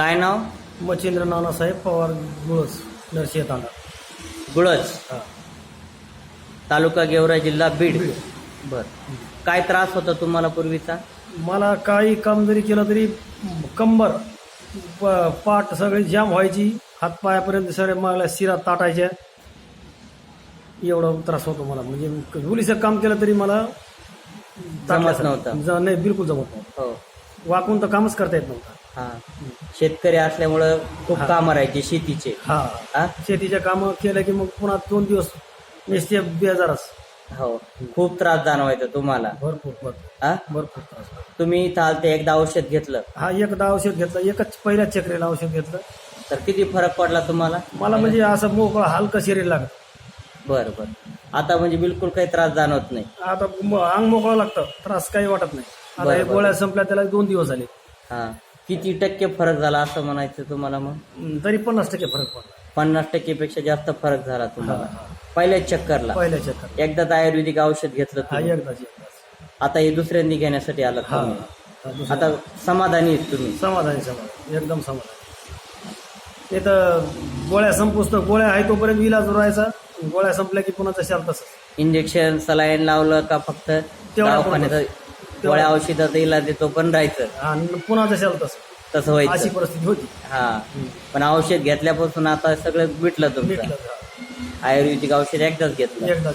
काय नाव? मच्छिंद्र नानासाहेब पवार गुळस नरसिंह तांडा. गुळज हा. तालुका गेवरा जिल्हा बीड. बर. काय त्रास होता तुम्हाला पूर्वीचा? मला काही काम जरी केलं तरी कंबर प- पाठ सगळी जाम व्हायची. हातपायापर्यंत सगळे मला शिरा ताटायच्या. एवढा त्रास होतो मला. म्हणजे मुलीचं काम केलं तरी मला ताटल्यासारखं. नव्हतं. ज- नाही बिलकुल जमत नव्हतं. हो. वाकून तर कामच करता येत नव्हतं. हा. शेतकरी असल्यामुळं खूप हा. काम राहायचे शेतीचे. हा. हा? शेतीच्या कामं केलं की मग पुन्हा दोन दिवस नुसते बेजारच. हो. खूप त्रास जाणवायचा तुम्हाला. भरपूर भरपूर. हा? भरपूर त्रास. तुम्ही इथं आलते एकदा औषध घेतलं. हा एकदा औषध घेतलं. एकच पहिल्या चक्रीला औषध घेतलं. तर किती फरक पडला तुम्हाला? मला म्हणजे असं मोकळं हलकं शरीर लागत. बरं बरं. आता म्हणजे बिलकुल काही त्रास जाणवत नाही. आता म- अंग मोकळं लागतं. त्रास काही वाटत नाही. आता बरं, हे बरं. गोळ्या संपल्या त्याला दोन दिवस झाले. हा. किती टक्के फरक झाला असं म्हणायचं तुम्हाला मग? हम्म, तरी पन्नास टक्के फरक पडला. पन्नास टक्के पेक्षा जास्त फरक झाला तुम्हाला. पहिल्याच चक्करला. पहिल्या चक्कर एकदाच आयुर्वेदिक औषध घेतलं हा तुम्ही. एकदाच एकदाच. आता हे दुसऱ्यांदी घेण्यासाठी हा तुम्ही. हा, दुसरं. आता समाधानी आहेत तुम्ही. समाधानी समाधान. एकदम समाधान. ते तर गोळ्या संपूस तर गोळ्या आहे तोपर्यंत इलाज राहायचा. गोळ्या संपल्या की पुन्हा तसंच इंजेक्शन सलाईन लावलं का फक्त? तेवढं गोळ्या औषधात इलाज देतो पण राहायचं. आणि पुन्हा तशाला तसं. तसं अशी व्हायचं परिस्थिती होती. हा. पण औषध घेतल्यापासून आता सगळं मिटलं भेटलं तुमचं आयुर्वेदिक औषध एकदाच घेतलं. एकदा